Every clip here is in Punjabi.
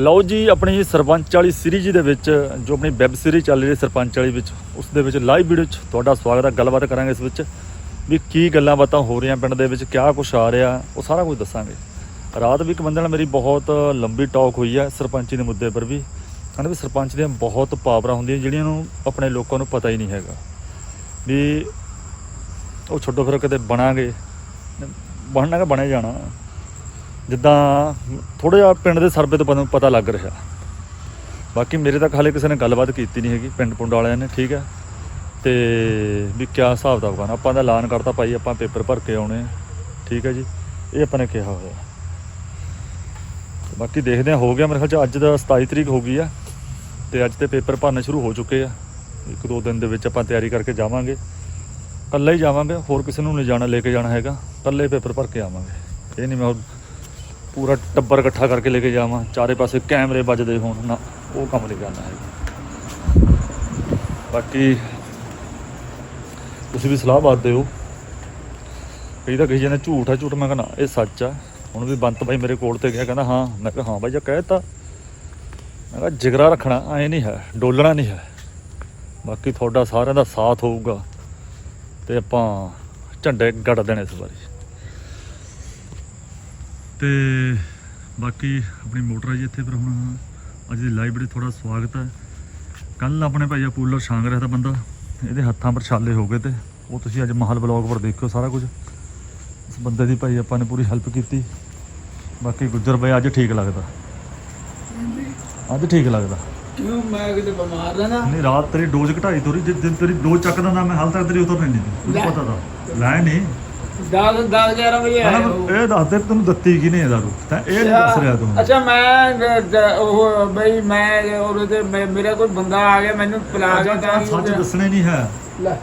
ਲਓ ਜੀ, ਆਪਣੀ ਸਰਪੰਚ ਵਾਲੀ ਸੀਰੀਜ਼ ਦੇ ਵਿੱਚ, ਜੋ ਆਪਣੀ ਵੈਬ ਸੀਰੀਜ਼ ਚੱਲ ਰਹੀ ਹੈ ਸਰਪੰਚ ਵਾਲੀ ਵਿੱਚ, ਉਸ ਦੇ ਵਿੱਚ ਲਾਈਵ ਵੀਡੀਓ 'ਚ ਤੁਹਾਡਾ ਸਵਾਗਤ ਹੈ, ਗੱਲਬਾਤ ਕਰਾਂਗੇ ਇਸ ਵਿੱਚ, ਵੀ ਕੀ ਗੱਲਾਂ ਬਾਤਾਂ ਹੋ ਰਹੀਆਂ ਪਿੰਡ ਦੇ ਵਿੱਚ, ਕਿਆ ਕੁਛ ਆ ਰਿਹਾ, ਉਹ ਸਾਰਾ ਕੁਝ ਦੱਸਾਂਗੇ। ਰਾਤ ਵੀ ਇੱਕ ਬੰਦੇ ਨਾਲ ਮੇਰੀ ਬਹੁਤ ਲੰਬੀ ਟਾਕ ਹੋਈ ਹੈ ਸਰਪੰਚੀ ਦੇ ਮੁੱਦੇ ਪਰ ਵੀ। ਕਹਿੰਦੇ ਵੀ ਸਰਪੰਚ ਦੀਆਂ ਬਹੁਤ ਪਾਵਰਾਂ ਹੁੰਦੀਆਂ, ਜਿਹੜੀਆਂ ਨੂੰ ਆਪਣੇ ਲੋਕਾਂ ਨੂੰ ਪਤਾ ਹੀ ਨਹੀਂ ਹੈਗਾ। ਵੀ ਉਹ ਛੱਡੋ ਫਿਰ ਕਦੇ ਬਣਾਂਗੇ, ਬਣਨਾ ਕਿ ਬਣੇ ਜਾਣਾ। ਜਿੱਦਾਂ ਥੋੜਾ ਜਿਹਾ ਪਿੰਡ ਦੇ ਸਰਵੇ ਤੋਂ ਪਤਾ- ਪਤਾ ਲੱਗ ਰਿਹਾ। ਬਾਕੀ ਮੇਰੇ ਤੱਕ ਹਾਲੇ ਕਿਸੇ ਨੇ ਗੱਲਬਾਤ ਕੀਤੀ ਨਹੀਂ ਹੈਗੀ, ਪਿੰਡ ਪੁੰਡ ਵਾਲਿਆਂ ਨੇ, ਠੀਕ ਹੈ। ਤੇ ਵੀ ਕਿਆ ਹਿਸਾਬ ਦਾ ਕਰਨਾ ਆਪਾਂ ਦਾ ਐਲਾਨ ਕਰਤਾ ਭਾਈ, ਆਪਾਂ ਪੇਪਰ ਭਰ ਕੇ ਆਉਣੇ ਆ। ਠੀਕ ਹੈ ਜੀ। ਇਹ ਆਪਾਂ ਨੇ ਕਿਹਾ ਹੋਇਆ ਬਾਕੀ ਦੇਖਦੇ ਆ ਹੋ ਗਿਆ ਮੇਰੇ ਖਿਆਲ ਚ, ਅੱਜ ਦਾ 27 ਤਰੀਕ ਹੋ ਗਈ ਆ। ਤੇ ਅੱਜ ਤੇ ਪੇਪਰ ਭਰਨੇ ਸ਼ੁਰੂ ਹੋ ਚੁੱਕੇ ਆ। ਇੱਕ ਦੋ ਦਿਨ ਦੇ ਵਿੱਚ ਆਪਾਂ ਤਿਆਰੀ ਕਰਕੇ ਜਾਵਾਂਗੇ। ਕੱਲਾ ਹੀ ਜਾਵਾਂਗੇ, ਹੋਰ ਕਿਸੇ ਨੂੰ ਨਹੀਂ ਜਾਣਾ, ਲੈ ਕੇ ਜਾਣਾ ਹੈਗਾ। ਕੱਲੇ ਪੇਪਰ ਭਰ ਕੇ ਆਵਾਂਗੇ। ਇਹ ਨਹੀਂ ਮੈਂ ਪੂਰਾ ਟੱਬਰ ਇਕੱਠਾ ਕਰਕੇ ਲੈ ਕੇ ਜਾਵਾਂ। ਚਾਰੇ ਪਾਸੇ ਕੈਮਰੇ ਵੱਜਦੇ ਹੋਣ। ਨਾ, ਉਹ ਕੰਮ ਨਹੀਂ ਕਰਨਾ ਹੈ ਬਾਕੀ ਤੁਸੀਂ ਵੀ ਸਲਾਹ ਬਾਤ ਦਿਓ। ਕਈ ਤਾਂ ਕਹੀ ਜਾਂਦੇ ਝੂਠ ਆ, ਝੂਠ ਮੈਂ ਕਹਿੰਦਾ, ਇਹ ਸੱਚ ਆ। ਹੁਣ ਵੀ ਬੰਤ ਬਾਈ ਮੇਰੇ ਕੋਲ ਤੇ ਗਿਆ, ਕਹਿੰਦਾ, ਹਾਂ। ਮੈਂ ਕਿਹਾ, ਹਾਂ ਬਾਈ, ਜੇ ਕਹਿਤਾ ਮੈਂ ਕਿਹਾ, ਜਿਗਰਾ ਰੱਖਣਾ, ਐ ਨਹੀਂ ਹੈ, ਡੋਲਣਾ ਨਹੀਂ ਹੈ। ਬਾਕੀ ਤੁਹਾਡਾ ਸਾਰਿਆਂ ਦਾ ਸਾਥ ਹੋਊਗਾ ਤੇ ਆਪਾਂ ਝੰਡੇ ਗੱਡ ਦੇਣੇ ਇਸ ਵਾਰੀ। ਤੇ ਬਾਕੀ ਆਪਣੀ ਮੋਟਰ ਆ ਜੀ ਇੱਥੇ ਫਿਰ ਹੁਣ ਅੱਜ ਦੀ ਲਾਈਵ ਵਿੱਚ ਥੋੜਾ ਸਵਾਗਤ ਹੈ ਕੱਲ ਆਪਣੇ ਭਾਈ ਆ ਕੂਲਰ ਛਾਂਗ ਰਿਹਾ ਤਾਂ ਬੰਦਾ ਇਹਦੇ ਹੱਥਾਂ ਪਰ ਛਾਲੇ ਹੋ ਗਏ ਤੇ ਉਹ ਤੁਸੀਂ ਅੱਜ ਮਹਲ ਬਲੌਗ ਪਰ ਦੇਖਿਓ ਸਾਰਾ ਕੁਝ। ਇਸ ਬੰਦੇ ਦੀ ਭਾਈ ਆਪਾਂ ਨੇ ਪੂਰੀ ਹੈਲਪ ਕੀਤੀ। ਬਾਕੀ ਗੁੱਜਰ ਬਾਈ ਅੱਜ ਠੀਕ ਲੱਗਦਾ। ਅੱਜ ਠੀਕ ਲੱਗਦਾ। ਕਿਉਂ? ਮੈਂ ਕਿਤੇ ਬਿਮਾਰ ਰਹਿਣਾ। ਨਹੀਂ ਰਾਤ ਤੇਰੀ ਡੋਜ਼ ਘਟਾਈ ਤੋਰੀ ਜਿਸ ਦਿਨ ਤੇਰੀ ਡੋਜ਼ ਚੱਕਦਾ ਨਾ ਮੈਂ ਹਾਲ ਤੱਕ ਤੇਰੀ ਉਤਰ ਨਹੀਂ। ਦੀ। ਪਤਾ ਤਾਂ। ਲੈ ਨਹੀਂ 10 10 11 ਵਜੇ ਆਇਆ ਉਹ। ਇਹ ਦੱਸ ਦੇ ਤੈਨੂੰ ਦਿੱਤੀ ਕਿ ਨਹੀਂ ਦਾਰੂ। ਤਾਂ ਇਹ ਨਹੀਂ ਦੱਸ ਰਿਹਾ ਤੂੰ। ਅੱਛਾ ਮੈਂ ਦ- ਦ- ਉਹ ਬਈ ਮੈਂ ਉਹਦੇ ਤੇ ਮੇ- ਮੇਰਾ ਕੋਈ ਬੰਦਾ ਆ ਗਿਆ ਮੈਨੂੰ ਪਿਲਾ ਕੇ ਤਾਂ ਸੱਚ ਦੱਸਣੇ ਨਹੀਂ ਹੈ। ਲੈ।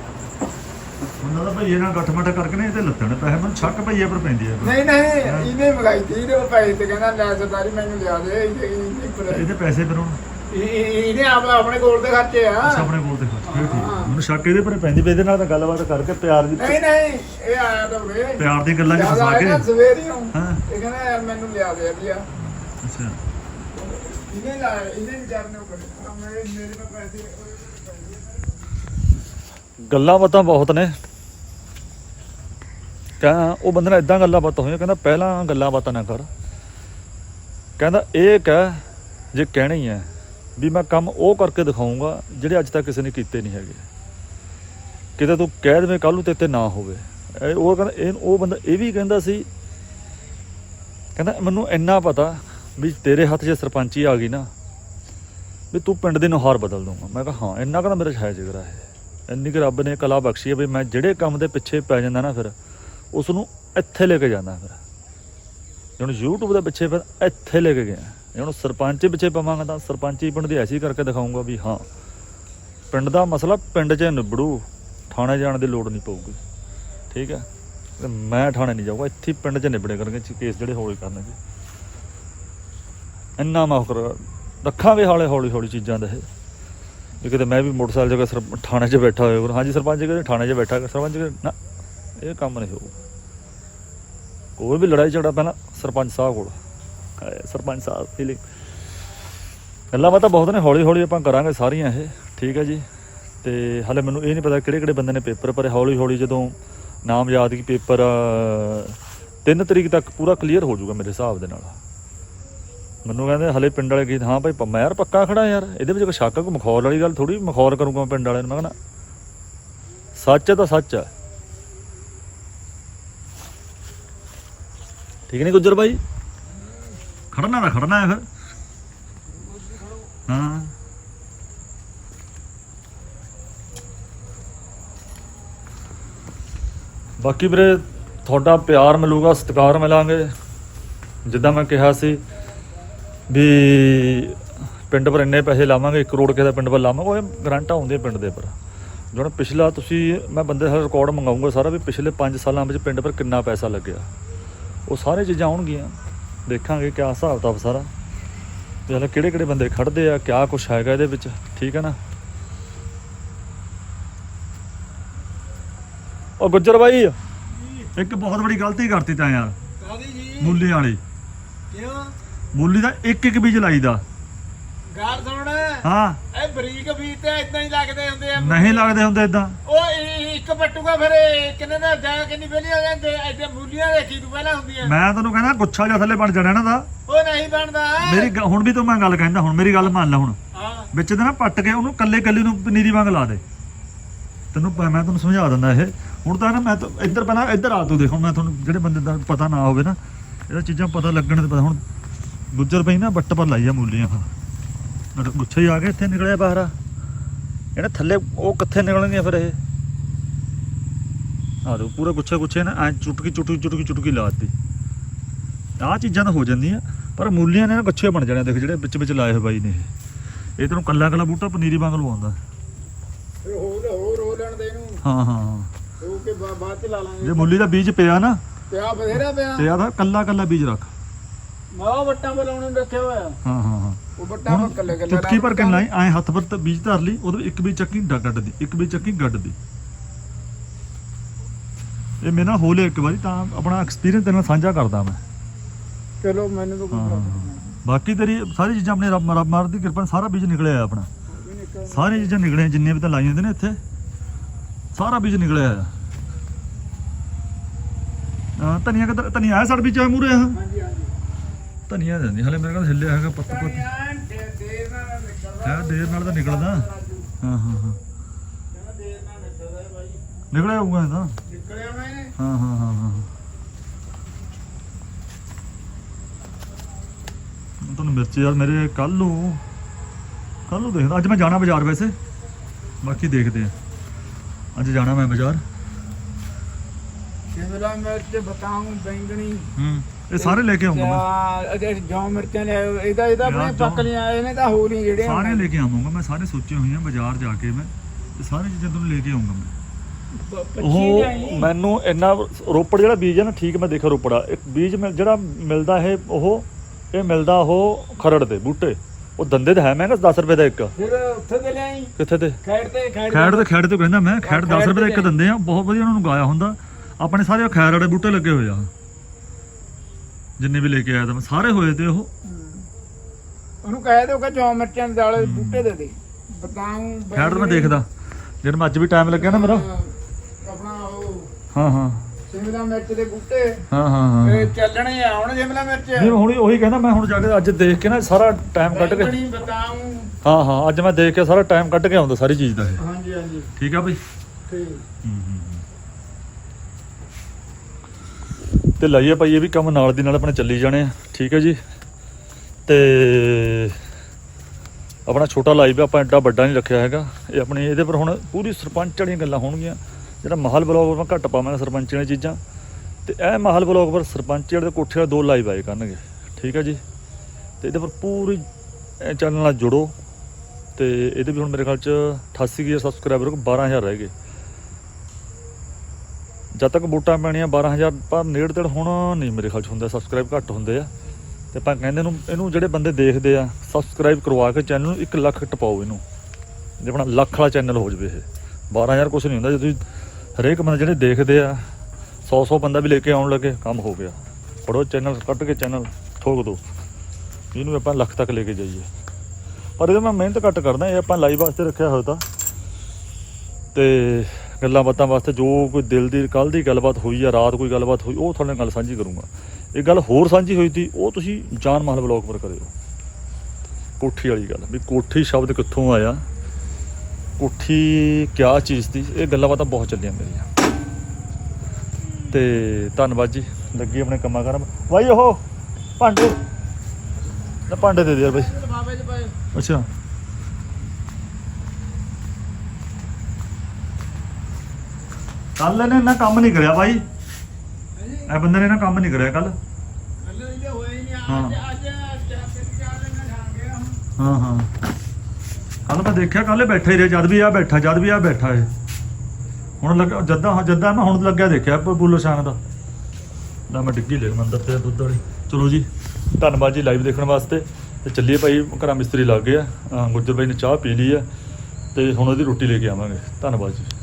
ਉਹਨਾਂ ਦਾ ਭਈਏ ਨਾਲ ਗੱਠ-ਮੱਠ ਕਰਕੇ ਨੇ ਇਹਦੇ ਲੱਤਣ ਪੈਸੇ ਮੈਨੂੰ ਛੱਕ ਭਈਏ ਪਰ ਪੈਂਦੀ ਹੈ ਨਹੀਂ ਨਹੀਂ ਇਹਨੇ ਮਗਾਈ ਤੀ ਤੇ ਉਹ ਪੈਸੇ ਤੇ ਕਹਿੰਦਾ ਲੈ ਸਰਦਾਰੀ ਮੈਨੂੰ ਲਿਆ ਦੇ ਇਹਦੇ- ਇਹਦੇ ਪੈਸੇ ਫਿਰ ਹੁਣ? ਇਹਨੇ ਆਪਣਾ ਆਪਣੇ ਕੋਲ ਦੇ ਖਰਚੇ ਆ। ਅੱਛਾ ਆਪਣੇ ਕੋਲ ਦੇ ਖਰਚ ਫਿਰ ਠੀਕ ਹਾਂ। ਮੈਨੂੰ ਸ਼ੱਕ ਇਹਦੇ ਪਰ ਪੈਂਦੀ ਵੀ ਇਹਦੇ ਨਾਲ ਤਾਂ ਗੱਲਬਾਤ ਕਰਕੇ ਪਿਆਰ ਦੀ ਨਹੀਂ ਨਹੀਂ ਇਹ ਆਇਆ ਤਾਂ ਉਰੇ ਪਿਆਰ ਦੀਆਂ ਗੱਲਾਂ 'ਚ ਜ਼ਿਆਦਾ ਫਸਾ ਆਇਆ ਨਾ ਕੇ ਸਵੇਰੇ ਹੀ ਹੂੰ। ਹਾਂ। ਇਹ ਕਹਿੰਦਾ ਯਾਰ ਮੈਨੂੰ ਲਿਆ ਦੇ ਲਿਆ ਅੱਛਾ। ਇਹਨੇ ਲਾਇਆ ਇਹਨੇ ਵਿਚਾਰ ਨੇ ਉਹ ਕਰਿਆ ਮੇਰੇ ਮੇਰੇ ਕੋਲ ਪੈਸੇ ਗੱਲਾਂ ਬਾਤਾਂ ਬਹੁਤ ਨੇ। ਕਹਿੰਦਾ ਉਹ ਬੰਦੇ ਨਾਲ ਇਦਾਂ ਗੱਲਾਂ ਬਾਤਾਂ ਹੋਈਆਂ ਕਹਿੰਦਾ ਪਹਿਲਾਂ ਗੱਲਾਂ ਬਾਤਾਂ ਨਾ ਕਰ। ਕਹਿੰਦਾ ਇਹ ਕਹਿ ਜੇ ਕਹਿਣਾ ਹੈ ਵੀ ਮੈਂ ਕੰਮ ਉਹ ਕਰਕੇ ਦਿਖਾਉਂਗਾ ਜਿਹੜੇ ਅੱਜ ਤੱਕ ਕਿਸੇ ਨੇ ਕੀਤੇ ਨਹੀਂ ਹੈਗੇ। ਕਿਤੇ ਤੂੰ ਕਹਿ ਦੇਵੇਂ ਕੱਲ ਨੂੰ ਤੇ ਨਾ ਹੋਵੇ। ਇਹ ਉਹ ਕਹਿੰਦਾ, ਇਹ ਉਹ ਬੰਦਾ, ਇਹ ਵੀ ਕਹਿੰਦਾ ਸੀ, ਕਹਿੰਦਾ, ਮੈਨੂੰ ਇੰਨਾ ਪਤਾ ਵੀ ਤੇਰੇ ਹੱਥ 'ਚ ਸਰਪੰਚੀ ਆ ਗਈ ਨਾ, ਵੀ ਤੂੰ ਪਿੰਡ ਦੇ ਨੁਹਾਰ ਬਦਲ ਦੂੰਗਾ ਮੈਂ ਕਿਹਾ, ਹਾਂ, ਇੰਨਾ ਕਹਿੰਦਾ ਮੇਰੇ 'ਚ ਹੈ ਜਿਗਰਾ ਹੈ ਇੰਨੀ ਕਿ ਰੱਬ ਨੇ ਕਲਾ ਬਖਸ਼ੀ ਹੈ ਵੀ ਮੈਂ ਜਿਹੜੇ ਕੰਮ ਦੇ ਪਿੱਛੇ ਪੈ ਜਾਂਦਾ ਨਾ ਫਿਰ, ਉਸ ਨੂੰ ਇੱਥੇ ਲੈ ਕੇ ਜਾਂਦਾ ਫਿਰ। ਜੇ ਹੁਣ YouTube ਦੇ ਪਿੱਛੇ ਫਿਰ ਇੱਥੇ ਲੈ ਕੇ ਗਿਆ। ਜੇ ਹੁਣ ਸਰਪੰਚ ਪਿੱਛੇ ਪਵਾਂਗਾ ਤਾਂ ਸਰਪੰਚੀ ਪਿੰਡ ਦੀ ਐਸੀ ਕਰਕੇ ਦਿਖਾਉਂਗਾ ਵੀ ਹਾਂ, ਪਿੰਡ ਦਾ ਮਸਲਾ ਪਿੰਡ 'ਚ ਨਿਬੜੂ, ਥਾਣੇ ਜਾਣ ਦੀ ਲੋੜ ਨਹੀਂ ਪਊਗੀ। ਠੀਕ ਹੈ? ਮੈਂ ਥਾਣੇ ਨਹੀਂ ਜਾਊਗਾ, ਇੱਥੇ ਪਿੰਡ 'ਚ ਨਿਬੜੇ ਕਰਨਗੇ ਕੇਸ ਜਿਹੜੇ ਹੋਏ ਕਰਨਗੇ। ਇੰਨਾ ਮਾਫ਼ ਕਰ ਰੱਖਾਂਗੇ ਹਾਲੇ ਹੌਲੀ ਹੌਲੀ ਚੀਜ਼ਾਂ ਦਾ ਇਹ। ਵੀ ਕਿਤੇ ਮੈਂ ਵੀ ਮੋਟਰਸਾਈਕਲ ਜਗ੍ਹਾ ਸਰ ਥਾਣੇ 'ਚ ਬੈਠਾ ਹੋਇਆ ਕਰੂੰ ਹਾਂਜੀ, ਸਰਪੰਚ ਕਹਿੰਦੇ ਥਾਣੇ 'ਚ ਬੈਠਾ ਸਰਪੰਚ ਕਹਿੰਦੇ ਨਾ, ਇਹ ਕੰਮ ਨਹੀਂ ਹੋਊਗਾ ਕੋਈ ਵੀ ਲੜਾਈ ਝਗੜਾ ਪਹਿਲਾਂ ਸਰਪੰਚ ਸਾਹਿਬ ਕੋਲ। ਹਾਏ, ਸਰਪੰਚ ਸਾਹਿਬ ਫੀਲਿੰਗ ਗੱਲਾਂ ਬਾਤਾਂ ਬਹੁਤ ਨੇ ਹੌਲੀ ਹੌਲੀ ਆਪਾਂ ਕਰਾਂਗੇ ਸਾਰੀਆਂ ਇਹ ਠੀਕ ਹੈ ਜੀ। ਤੇ ਹਾਲੇ ਮੈਨੂੰ ਇਹ ਨਹੀਂ ਪਤਾ ਕਿਹੜੇ ਕਿਹੜੇ ਬੰਦੇ ਨੇ ਪੇਪਰ ਪਰ ਹੌਲੀ ਹੌਲੀ ਜਦੋਂ ਨਾਮ ਯਾਦ ਕੀ ਪੇਪਰ 3 ਤਰੀਕ ਤੱਕ ਪੂਰਾ ਕਲੀਅਰ ਹੋ ਜਾਊਗਾ ਮੇਰੇ ਹਿਸਾਬ ਦੇ ਨਾਲ। ਮੈਨੂੰ ਕਹਿੰਦੇ ਹਲੇ ਪਿੰਡ ਵਾਲੇ ਗੀਤ ਹਾਂ ਭਾਈ ਮੈਂ ਯਾਰ ਪੱਕਾ ਖੜਾ ਯਾਰ ਇਹਦੇ ਵਿੱਚ ਕੋਈ ਸ਼ੱਕ ਕੋਈ ਮਖੌਲ ਵਾਲੀ ਗੱਲ ਥੋੜੀ ਮਖੌਲ ਕਰੂੰਗਾ ਮੈਂ ਪਿੰਡ ਵਾਲਿਆਂ ਨੂੰ ਮੈਂ ਕਹਿੰਦਾ ਸੱਚ ਤਾਂ ਸੱਚ ਹੈ ਠੀਕ ਨਹੀਂ ਗੁੱਜਰ ਭਾਈ ਖੜਨਾ ਤਾਂ ਖੜਨਾ ਹੈ ਫਿਰ। ਹਾਂ। ਬਾਕੀ ਵੀਰੇ, ਤੁਹਾਡਾ ਪਿਆਰ ਮਿਲੂਗਾ, ਸਤਿਕਾਰ ਮਿਲਾਂਗੇ। ਜਿੱਦਾਂ ਮੈਂ ਕਿਹਾ ਸੀ ਵੀ ਪਿੰਡ ਪਰ ਇੰਨੇ ਪੈਸੇ ਲਾਵਾਂਗੇ 1 ਕਰੋੜ ਕਿਸੇ ਦਾ ਪਿੰਡ ਪਰ ਲਾਵਾਂਗੇ, ਉਹ ਗਰੰਟਾਂ ਹੁੰਦੀਆਂ ਪਿੰਡ ਦੇ ਪਰ। ਜਿਹੜਾ ਪਿਛਲਾ ਤੁਸੀਂ, ਮੈਂ ਬੰਦੇ ਦਾ ਰਿਕਾਰਡ ਮੰਗਾਉਂਗਾ ਸਾਰਾ ਵੀ ਪਿਛਲੇ 5 ਸਾਲਾਂ ਵਿੱਚ ਪਿੰਡ ਪਰ ਕਿੰਨਾ ਪੈਸਾ ਲੱਗਿਆ। ਉਹ ਸਾਰੇ ਚੀਜ਼ਾਂ ਆਉਣਗੀਆਂ। ਦੇਖਾਂਗੇ ਕਿਆ ਹਿਸਾਬ ਕਿਤਾਬ ਸਾਰਾ। ਹਲੇ ਕਿਹੜੇ ਕਿਹੜੇ ਬੰਦੇ ਖੜਦੇ ਆ ਕਿਆ ਕੁਛ ਹੈਗਾ ਇਹਦੇ ਵਿੱਚ ਠੀਕ ਹੈ ਨਾ? ਉਹ ਗੁੱਜਰ ਬਾਈ ਇੱਕ ਬਹੁਤ ਬੜੀ ਗਲਤੀ ਕਰਤੀ ਤਾਂ ਯਾਰ। ਕਾਦੀ ਜੀ? ਮੁੱਲੇ ਵਾਲੀ। ਕਿਉਂ? ਮੂਲੀ ਦਾ ਇੱਕ ਇੱਕ ਬੀਜ ਲਾਈਦਾ। ਗਾਲ ਸੁਣ। ਹਾਂ। ਇਹ ਬਰੀਕ ਬੀਜ ਤੇ ਇਦਾਂ ਹੀ ਲੱਗਦੇ ਹੁੰਦੇ ਆ। ਨਹੀਂ ਲੱਗਦੇ ਹੁੰਦੇ ਇਦਾਂ ਉਹ ਇੱਕ ਪੱਟੂਗਾ ਫਿਰ ਇਹ ਕਿੰਨੇ ਦਾ ਜਾ ਕਿੰਨੀ ਪਹਿਲੀ ਆ ਜਾਂਦੇ ਐਡੇ ਮੂਲੀਆਂ ਦੇਖੀ ਤੂੰ ਪਹਿਲਾਂ ਹੁੰਦੀਆਂ। ਮੈਂ ਤੈਨੂੰ ਕਹਿੰਦਾ ਗੁੱਛਾ ਜਿਹਾ ਥੱਲੇ ਬਣ ਜਾਣਾ ਇਹਨਾਂ ਦਾ। ਉਹ ਨਹੀਂ ਬਣਦਾ। ਮੇਰੀ ਗ- ਹੁਣ ਵੀ ਤੂੰ ਮੈਂ ਗੱਲ ਕਹਿੰਦਾ ਹੁਣ ਮੇਰੀ ਗੱਲ ਮੰਨ ਲੈ ਹੁਣ। ਹਾਂ। ਵਿੱਚ ਤੇ ਨਾ ਪੱਟ ਕੇ ਉਹਨੂੰ ਕੱਲੇ ਕੱਲੇ ਨੂੰ ਪਨੀਰੀ ਵਾਂਗ ਲਾ ਦੇ। ਤੈਨੂੰ ਪ- ਮੈਂ ਤੁਹਾਨੂੰ ਸਮਝਾ ਦਿੰਦਾ ਇਹ। ਹੁਣ ਤਾਂ ਨਾ ਮੈਂ ਤਾਂ ਇੱਧਰ ਪਹਿਲਾਂ ਇੱਧਰ ਆ ਤੂੰ ਦੇਖੋ ਮੈਂ ਤੁਹਾਨੂੰ ਜਿਹੜੇ ਬੰਦੇ ਦਾ ਪਤਾ ਨਾ ਹੋਵੇ ਨਾ ਇਹਦਾ ਚੀਜ਼ਾਂ ਪਤਾ ਲੱਗਣ ਤੇ ਪਤਾ ਹੁਣ ਗੁੱਜਰ ਪਈ ਨਾ ਬੱਟ ਪਰ ਲਾਈ ਆ ਮੂਲੀਆਂ। ਹਾਂ ਗੁੱਛੇ ਹੀ ਆ ਗਏ ਇੱਥੇ ਨਿਕਲਿਆ ਬਾਹਰ ਆ। ਇਹਨੇ ਥੱਲੇ ਉਹ ਕਿੱਥੇ ਨਿਕਲਣਗੀਆਂ ਫਿਰ ਇਹ? ਆ ਦੋ ਪੂਰਾ ਗੁੱਛੇ ਗੁੱਛੇ ਨਾ ਐ ਚੁਟਕੀ ਚੁਟਕੀ ਚੁਟਕੀ ਚੁਟਕੀ ਲਾਤੀ ਆਹ ਚੀਜ਼ਾਂ ਤਾਂ ਹੋ ਜਾਂਦੀਆਂ ਪਰ ਮੂਲੀਆਂ ਨੇ ਨਾ ਗੁੱਛੇ ਬਣ ਜਾਣੇ ਦੇਖ ਜਿਹੜੇ ਵਿੱਚ ਵਿੱਚ ਲਾਏ ਹੋਏ ਬਾਈ ਨੇ ਇਹ। ਤੈਨੂੰ ਕੱਲਾ ਕੱਲਾ ਬੂਟਾ ਪਨੀਰੀ ਵਾਂਗ ਲਵਾਉਂਦਾ। ਹੋਰ ਹੋਰ ਹੋ ਲੈਣ ਦੇ ਇਹਨੂੰ। ਹਾਂ ਹਾਂ। ਹਾਂ। ਹੋ ਕੇ ਬਾ- ਬਾਅਦ ਚ ਲਾ ਲਾਂਗੇ। ਜੇ ਮੂਲੀ ਦਾ ਬੀਜ ਪਿਆ ਨਾ ਪਿਆ ਬਥੇਰਾ ਪਿਆ। ਤੇ ਆਦਾ ਕੱਲਾ ਕੱਲਾ ਬੀਜ ਰੱਖ। ਮੈਂ ਉਹ ਵੱਟਾਂ ਬਲਾਉਣ ਨੂੰ ਰੱਖਿਆ ਹੋਇਆ। ਹਾਂ ਹਾਂ ਹਾਂ। ਉਹ ਵੱਟਾਂ ਹੁਣ ਮੈਂ ਕੱਲੇ ਕੱਲੇ ਚੁਟਕੀ ਭਰ ਕੇ ਲਾਈ ਐ ਹੱਥ ਪਰ ਤੇ ਬੀਜ ਧਰ ਲਈ ਉਹਦੇ ਵਿੱਚ ਇੱਕ ਬੀਜ ਚੱਕੀ ਡ- ਗੱਡ ਦੀ ਇੱਕ ਬੀਜ ਚੱਕੀ ਗੱਡ ਦੀ। ਇਹ ਮੇਰੇ ਹੋ ਲਿਆ ਇੱਕ ਵਾਰੀ ਤਾਂ ਆਪਣਾ ਐਕਸਪੀਰੀਅੰਸ ਤੇਰੇ ਨਾਲ ਸਾਂਝਾ ਕਰਦਾ ਮੈਂ। ਚਲੋ ਮੈਨੂੰ ਤਾਂ ਕੋਈ ਹਾਂ। ਨਹੀਂ ਬਾਕੀ ਤੇਰੀ ਸਾਰੀ ਚੀਜ਼ਾਂ ਆਪਣੇ ਰੱਬ ਰੱਬ ਮਾਰ ਦੀ ਕਿਰਪਾ ਨਾਲ ਸਾਰਾ ਬੀਜ ਨਿਕਲਿਆ ਆ ਆਪਣਾ। ਨਿਕਲ ਸਾਰੀਆਂ ਚੀਜ਼ਾਂ ਨਿਕਲੀਆਂ ਜਿੰਨੇ ਵੀ ਤਾਂ ਲਾਈਆਂ ਹੁੰਦੇ ਨੇ ਇੱਥੇ। ਸਾਰਾ ਬੀਜ ਨਿਕਲਿਆ ਆ ਹਾਂ ਧਨੀਆ ਕਿੱਧਰ ਧਨੀਆ ਆਇਆ ਸੜ ਵਿੱਚ ਮੂਰੇ ਆ ਹਾਂਜੀ ਹਾਂਜੀ। ਧਨੀਆ ਜਾਂਦੀ। ਹਲੇ ਮੇਰੇ ਕੋਲ ਹਿੱਲਿਆ ਹੈਗਾ ਪੱਤ ਪੱਤ। ਹੈ ਦੇਰ ਨਾਲ ਤਾਂ ਨਿਕਲਦਾ। ਹਾਂ ਹਾਂ ਹਾਂ। ਕਹਿੰਦਾ ਦੇਰ ਨਾਲ ਨਿਕਲਦਾ ਇਹ ਬਾਈ ਨਿਕਲਿਆ ਹੋਊਗਾ ਇਹ ਤਾਂ। ਨਿਕਲਿਆ ਮੈਂ ਹਾਂ ਹਾਂ ਹਾਂ ਹਾਂ। ਹੁਣ ਤੁਹਾਨੂੰ ਮਿਰਚ ਯਾਰ ਮੇਰੇ ਕੱਲ ਨੂੰ ਕੱਲ ਨੂੰ ਦੇਖਦਾ। ਅੱਜ ਮੈਂ ਜਾਣਾ ਬਾਜ਼ਾਰ ਵੈਸੇ। ਬਾਕੀ ਦੇਖਦੇ ਆ ਅੱਜ ਜਾਣਾ ਮੈਂ ਬਾਜ਼ਾਰ। ਸ਼ਿਮਲਾ ਮਿਰਚ ਬਤਾਉਂ ਬੈਂਗਣੀ। ਹੂੰ। ਇਹ ਸਾਰੇ ਲੈ ਕੇ ਆਉਂਗਾ ਮੈਂ। ਜਾਂ ਅਜੇ ਜੌਂ ਮਿਰਚਾਂ ਲੈ ਆਇਓ। ਇਹਦਾ ਇਹਦਾ ਯਾਰ, ਆਪਣੇ ਜੌਂ- ਪੱਕ ਲਿਆ ਇਹਨੇ ਤਾਂ ਹੋਰ ਹੀ ਜਿਹੜੇ ਸਾਰੇ ਲੈ ਕੇ ਆਵਾਂਗਾ ਮੈਂ ਸਾਰੇ ਸੋਚੇ ਹੋਏ ਆ ਬਾਜ਼ਾਰ ਜਾ ਕੇ ਮੈਂ ਇਹ ਸਾਰੇ ਚੀਜ਼ਾਂ ਤੁਹਾਨੂੰ ਲੈ ਕੇ ਆਉਂਗਾ ਮੈਂ। ਉਹ ਮੈਨੂੰ ਇੰਨਾ ਰੋਪੜ ਜਿਹੜਾ ਬੀਜ ਹੈ ਨਾ ਠੀਕ ਮੈਂ ਦੇਖਿਆ ਰੋਪੜਾ। ਇੱਕ ਬੀਜ ਮਿਲ- ਜਿਹੜਾ ਮਿਲਦਾ ਇਹ ਉਹ ਇਹ ਮਿਲਦਾ ਉਹ ਖਰੜ ਦੇ ਬੂਟੇ। ਉਹ ਦੰਦੇ ਤਾਂ ਹੈ ਮਹਿੰਗਾ 10 ਰੁਪਏ ਦਾ ਇੱਕ। ਫਿਰ ਉੱਥੇ ਤੇ ਲਿਆਈ। ਕਿੱਥੇ ਤੇ? ਖੈੜ ਤੇ ਖੈੜ ਖੈੜ ਤੇ। ਖੈੜ ਤੇ ਕਹਿੰਦਾ ਮੈਂ ਖੈੜ 10 ਰੁਪਏ ਦਾ ਇੱਕ ਦਿੰਦੇ ਆ ਬਹੁਤ ਵਧੀਆ ਉਹਨਾਂ ਨੂੰ ਗਾਇਆ ਹੁੰਦਾ। ਆਪਣੇ ਸਾਰੇ ਉਹ ਖੈੜ ਵਾਲੇ ਬੂਟੇ ਲੱਗੇ ਹੋਏ ਆ। ਜਿੰਨੇ ਵੀ ਲੈ ਕੇ ਆਇਆ ਤਾਂ ਮੈਂ ਸਾਰੇ ਹੋਏ ਤੇ ਉਹ। ਉਹਨੂੰ ਕਹਿ ਦਿਓ ਕਿ ਜੌਂ ਮਿਰਚਾਂ ਦੇ ਦਾਲੇ ਬੂਟੇ ਦੇ ਦੇ। ਬਤਾਉਂ ਤਾਂ ਮੈਂ ਦੇਖਦਾ। ਜਦੋਂ ਮੈਂ ਅੱਜ ਵੀ ਟਾਈਮ ਲੱਗਿਆ ਨਾ ਮੇਰਾ। ਆਪਣਾ ਉਹ ਹਾਂ ਹਾਂ। ਸ਼ਿਮਲਾ ਮਿਰਚ ਦੇ ਬੂਟੇ। ਹਾਂ ਹਾਂ ਹਾਂ। ਇਹ ਚੱਲਣੇ ਆ ਹੁਣ ਸ਼ਿਮਲਾ ਮਿਰਚ। ਨਹੀਂ ਹੁਣੀ ਉਹੀ ਕਹਿੰਦਾ ਮੈਂ ਹੁਣ ਜਾ ਕੇ ਅੱਜ ਦੇਖ ਕੇ ਨਾ ਸਾਰਾ ਟਾਈਮ ਕੱਢ ਕੇ ਬਤਾਉਂ ਹਾਂ ਹਾਂ ਅੱਜ ਮੈਂ ਦੇਖ ਕੇ ਸਾਰਾ ਟਾਈਮ ਕੱਢ ਕੇ ਆਉਂਦਾ ਸਾਰੀ ਚੀਜ਼ ਦਾ ਇਹ। ਹਾਂਜੀ ਹਾਂਜੀ। ਠੀਕ ਆ ਬਈ? ਠੀਕ। ਤੇ ਲਾਈਏ ਭਾਈ, ਇਹ ਵੀ ਕੰਮ ਨਾਲ ਦੀ ਨਾਲ ਆਪਣੇ ਚੱਲੀ ਜਾਣੇ ਆ। ਠੀਕ ਹੈ ਜੀ? ਤੇ ਆਪਣਾ ਛੋਟਾ ਲਾਈਵ ਆਪਾਂ ਐਡਾ ਵੱਡਾ ਨਹੀਂ ਰੱਖਿਆ ਹੈਗਾ। ਇਹ ਆਪਣੀ, ਇਹਦੇ ਪਰ ਹੁਣ ਪੂਰੀ ਸਰਪੰਚ ਵਾਲੀਆਂ ਗੱਲਾਂ ਹੋਣਗੀਆਂ। ਜਿਹੜਾ ਮਹਲ ਬਲੌਗ ਮੈਂ ਘੱਟ ਪਾਵਾਂਗਾ ਸਰਪੰਚ ਵਾਲੀਆਂ ਚੀਜ਼ਾਂ। ਤੇ ਇਹ ਮਹਲ ਬਲੌਗ ਪਰ ਸਰਪੰਚ ਜਿਹੜੇ ਕੋਠੇ ਵਾਲੇ ਦੋ ਲਾਈਵ ਆਏ ਕਰਨਗੇ। ਠੀਕ ਹੈ ਜੀ? ਤੇ ਇਹਦੇ ਪਰ ਪੂਰੀ ਚੈਨਲ ਨਾਲ ਜੁੜੋ। ਤੇ ਇਹਦੇ ਵੀ ਹੁਣ ਮੇਰੇ ਖਿਆਲ ਚ 88000 ਸਬਸਕ੍ਰਾਈਬਰ ਕੋ 12000 ਰਹਿ ਗਏ। ਜਦ ਤੱਕ ਵੋਟਾਂ ਪੈਣੀਆਂ 12000 ਪਰ ਨੇੜ ਤੇੜ ਹੁਣ ਨਹੀਂ ਮੇਰੇ ਖਿਆਲ ਚ ਹੁੰਦਾ ਸਬਸਕ੍ਰਾਈਬ ਘੱਟ ਹੁੰਦੇ ਆ। ਤੇ ਆਪਾਂ ਕਹਿੰਦੇ ਨੂੰ, ਇਹਨੂੰ ਜਿਹੜੇ ਬੰਦੇ ਦੇਖਦੇ ਆ ਸਬਸਕ੍ਰਾਈਬ ਕਰਵਾ ਕੇ ਚੈਨਲ ਨੂੰ 1 ਲੱਖ ਟਪਾਓ ਇਹਨੂੰ। ਜੇ ਆਪਣਾ ਲੱਖ ਵਾਲਾ ਚੈਨਲ ਹੋ ਜਵੇ ਇਹ। 12000 ਕੁਝ ਨਹੀਂ ਹੁੰਦਾ ਜੇ ਤੁਸੀਂ ਹਰੇਕ ਬੰਦੇ ਜਿਹੜੇ ਦੇਖਦੇ ਆ 100 100 ਬੰਦਾ ਵੀ ਲੈ ਕੇ ਆਉਣ ਲੱਗੇ, ਕੰਮ ਹੋ ਗਿਆ। ਪੜੋ ਚੈਨਲ ਕੱਢ ਕੇ ਚੈਨਲ ਠੋਕ ਦੋ। ਇਹਨੂੰ ਆਪਾਂ ਲੱਖ ਤੱਕ ਲੈ ਕੇ ਜਾਈਏ। ਪਰ ਇਹਦੇ ਮੈਂ ਮਿਹਨਤ ਘੱਟ ਕਰਦਾ ਇਹ ਆਪਾਂ ਲਾਈਵ ਵਾਸਤੇ ਰੱਖਿਆ ਹੋਇਆ ਤਾਂ। ਤੇ ਗੱਲਾਂ ਬਾਤਾਂ ਵਾਸਤੇ ਜੋ ਕੋਈ ਦਿਲ ਦੀ ਕੱਲ ਦੀ ਗੱਲਬਾਤ ਹੋਈ ਆ ਰਾਤ ਕੋਈ ਗੱਲਬਾਤ ਹੋਈ ਉਹ ਤੁਹਾਡੇ ਨਾਲ ਗੱਲ ਸਾਂਝੀ ਕਰੂੰਗਾ। ਇਹ ਗੱਲ ਹੋਰ ਸਾਂਝੀ ਹੋਈ ਸੀ ਉਹ ਤੁਸੀਂ ਜਾਨ ਮਾਲ ਬਲੌਗ ਪਰ ਕਰਿਓ। ਕੋਠੀ ਵਾਲੀ ਗੱਲ ਵੀ ਕੋਠੀ ਸ਼ਬਦ ਕਿੱਥੋਂ ਆਇਆ? ਕੋਠੀ ਕਿਆ ਚੀਜ਼ ਸੀ? ਇਹ ਗੱਲਾਂ ਬਾਤਾਂ ਬਹੁਤ ਚੱਲੀਆਂ ਮੇਰੀਆਂ। ਤੇ ਧੰਨਵਾਦ ਜੀ ਲੱਗੀ ਆਪਣੇ ਕੰਮਾਂ ਕਰਨ ਬਾਈ ਉਹ ਭਾਂਡੇ। ਨਾ ਭਾਂਡੇ ਦੇ ਦੇ ਯਾਰ ਬਾਈ ਅੱਛਾ। ਕੱਲ ਇਹਨੇ ਇੰਨਾ ਕੰਮ ਨਹੀਂ ਕਰਿਆ ਬਾਈ। ਇਹ ਬੰਦੇ ਨੇ ਇਹਨਾਂ ਕੰਮ ਨਹੀਂ ਕਰਿਆ ਕੱਲ ਹਾਂ। ਹਾਂ ਹਾਂ। ਕੱਲ ਮੈਂ ਦੇਖਿਆ ਕੱਲ ਇਹ ਬੈਠਾ ਹੀ ਰਿਹਾ, ਜਦ ਵੀ ਆ ਬੈਠਾ, ਜਦ ਵੀ ਆ ਬੈਠਾ ਏ ਹੁਣ ਲੱਗਾ, ਜਦਾਂ ਜਦਾਂ ਮੈਂ ਹੁਣ ਲੱਗਿਆ ਦੇਖਿਆ, ਪ- ਬੁੱਲੋ ਸ਼ਾਂਗ ਦਾ। ਨਾ ਮੈਂ ਡਿੱਗੀ ਲੈ ਮੰਦਰ ਤੇ, ਦੁੱਧ ਵਾਲੀ। ਚਲੋ ਜੀ, ਧੰਨਵਾਦ ਜੀ ਲਾਈਵ ਦੇਖਣ ਵਾਸਤੇ। ਤੇ ਚੱਲੀਏ ਭਾਈ, ਘਰਾਂ ਮਿਸਤਰੀ ਲੱਗ ਗਏ ਆ। ਅਹ ਗੁੱਜਰ ਬਾਈ ਨੇ ਚਾਹ ਪੀ ਲਈ ਆ। ਤੇ ਹੁਣ ਉਹਦੀ ਰੋਟੀ ਲੈ ਕੇ ਆਵਾਂਗੇ। ਧੰਨਵਾਦ ਜੀ।